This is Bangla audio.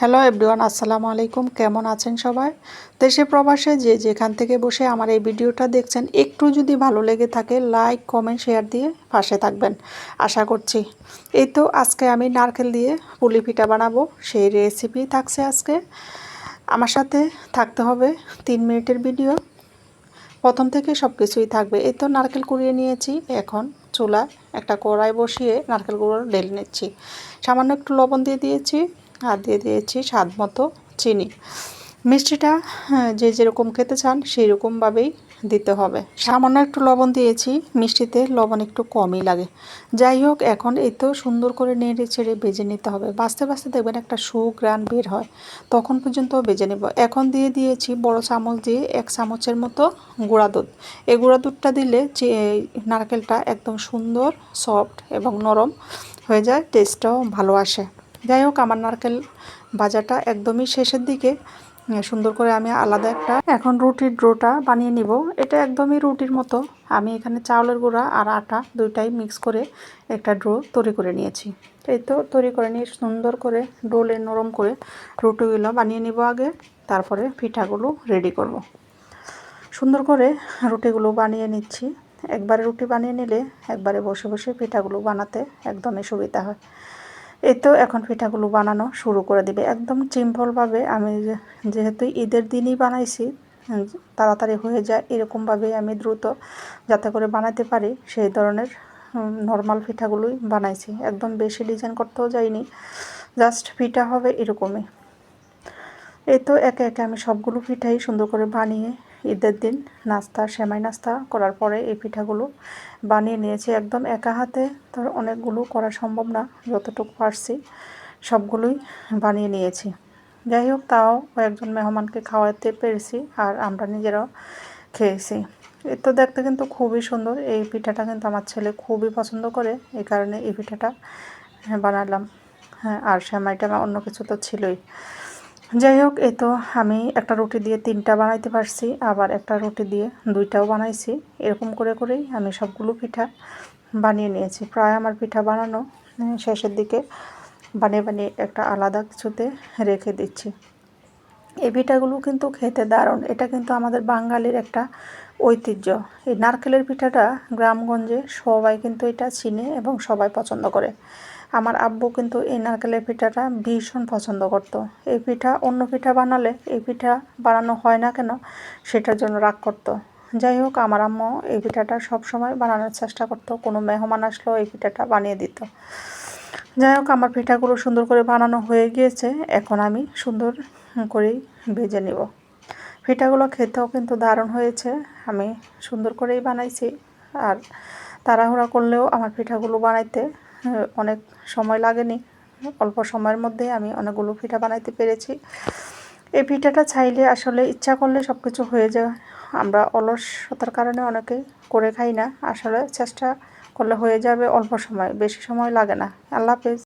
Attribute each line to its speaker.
Speaker 1: হ্যালো এভরিওয়ান আসসালামু আলাইকুম। কেমন আছেন সবাই? দেশে প্রবাসে যে যেখান থেকে বসে আমার এই ভিডিওটা দেখছেন, একটু যদি ভালো লেগে থাকে লাইক কমেন্ট শেয়ার দিয়ে পাশে থাকবেন। আশা করছি। এই তো আজকে আমি নারকেল দিয়ে পুলি পিঠা বানাবো, সেই রেসিপি থাকছে আজকে। আমার সাথে থাকতে হবে তিন মিনিটের ভিডিও। প্রথম থেকে সব কিছুই থাকবে। এই তো নারকেল কুড়িয়ে নিয়েছি। এখন চুলায় একটা কড়াই বসিয়ে নারকেলগুলো ঢেলে নিচ্ছি। সামান্য একটু লবণ দিয়ে দিয়েছি। আর দিয়ে দিয়েছি স্বাদ মতো চিনি। মিষ্টিটা হ্যাঁ, যে যেরকম খেতে চান সেই রকমভাবেই দিতে হবে। সামান্য একটু লবণ দিয়েছি মিষ্টিতে লবণ একটু কমই লাগে। যাই হোক এখন এই তো সুন্দর করে নেড়ে ছেড়ে বেজে নিতে হবে। বাঁচতে বাঁচতে দেখবেন একটা সুগ্রান বের হয় তখন পর্যন্ত বেজে নেব। এখন দিয়ে দিয়েছি বড় চামচ দিয়ে এক চামচের মতো গুঁড়া দুধ। এই গুঁড়া দুধটা দিলে যে নারকেলটা একদম সুন্দর সফট এবং নরম হয়ে যায় টেস্টটাও ভালো আসে। যাই হোক আমার নারকেল ভাজাটা একদমই শেষের দিকে। সুন্দর করে আমি আলাদা একটা এখন রুটির ড্রোটা বানিয়ে নিব। এটা একদমই রুটির মতো। আমি এখানে চাউলের গুঁড়া আর আটা দুইটাই মিক্স করে একটা ড্রো তৈরি করে নিয়েছি। এই তো তৈরি করে নিয়ে সুন্দর করে ডোলে নরম করে রুটিগুলো বানিয়ে নিব আগে। তারপরে পিঠাগুলো রেডি করব। সুন্দর করে রুটিগুলো বানিয়ে নিচ্ছি। একবারে রুটি বানিয়ে নিলে একবারে বসে বসে পিঠাগুলো বানাতে একদমই সুবিধা হয়। এই তো এখন পিঠাগুলো বানানো শুরু করে দিবে। একদম সিম্পলভাবে আমি যেহেতু ঈদের দিনই বানাইছি তাড়াতাড়ি হয়ে যায় এরকমভাবে আমি দ্রুত যাতে করে বানাতে পারি, সেই ধরনের নর্মাল পিঠাগুলোই বানাইছি। একদম বেশি ডিজাইন করতেও যাইনি জাস্ট পিঠা হবে এরকমই। এই তো একে একে আমি সবগুলো পিঠাই সুন্দর করে বানিয়ে ঈদের দিন নাস্তা, সেমাই নাস্তা করার পরে এই পিঠাগুলো বানিয়ে নিয়েছি। একদম একা হাতে তো অনেকগুলো করা সম্ভব না, যতটুকু পারছি সবগুলোই বানিয়ে নিয়েছি। যাই হোক, তাও কয়েকজন মেহমানকে খাওয়াতে পেরেছি আর আমরা নিজেরাও খেয়েছি। এ তো দেখতে কিন্তু খুবই সুন্দর, এই পিঠাটা কিন্তু আমার ছেলে খুবই পছন্দ করে, এই কারণে এই পিঠাটা বানালাম। হ্যাঁ আর সেমাইটা অন্য কিছু তো ছিলই। যাই হোক এ তো আমি একটা রুটি দিয়ে তিনটা বানাইতে পারছি, আবার একটা রুটি দিয়ে দুইটাও বানাইছি। এরকম করে করেই আমি সবগুলো পিঠা বানিয়ে নিয়েছি। প্রায় আমার পিঠা বানানো শেষের দিকে বানিয়ে বানিয়ে একটা আলাদা কিছুতে রেখে দিচ্ছি। এই পিঠাগুলো কিন্তু খেতে দারুণ। এটা কিন্তু আমাদের বাঙালির একটা ঐতিহ্য। এই নারকেলের পিঠাটা গ্রামগঞ্জে সবাই কিন্তু এটা চিনে এবং সবাই পছন্দ করে। আমার আব্বু কিন্তু এই নারকেলের পিঠাটা ভীষণ পছন্দ করত। এই পিঠা অন্য পিঠা বানালে এই পিঠা বানানো হয় না কেন? সেটার জন্য রাগ করতো। যাই হোক, আমার আম্মু এই পিঠাটা সব সময় বানানোর চেষ্টা করতো। কোনো মেহমান আসলেও এই পিঠাটা বানিয়ে দিত। যাই হোক, আমার পিঠাগুলো সুন্দর করে বানানো হয়ে গিয়েছে। এখন আমি সুন্দর করেই ভেজে নিব। পিঠাগুলো খেতেও কিন্তু দারুণ হয়েছে। আমি সুন্দর করেই বানাইছি। আর তাড়াহুড়া করলেও আমার পিঠাগুলো বানাইতে অনেক সময় লাগেনি। অল্প সময়ের মধ্যে আমি অনেকগুলো পিঠা বানাইতে পেরেছি। এই পিঠাটা চাইলে আসলে ইচ্ছা করলে সব কিছু হয়ে যায়। আমরা অলসতার কারণে অনেকে করে খাই না। আসলে চেষ্টা করলে হয়ে যাবে, অল্প সময়, বেশি সময় লাগে না। আল্লাহ হাফেজ।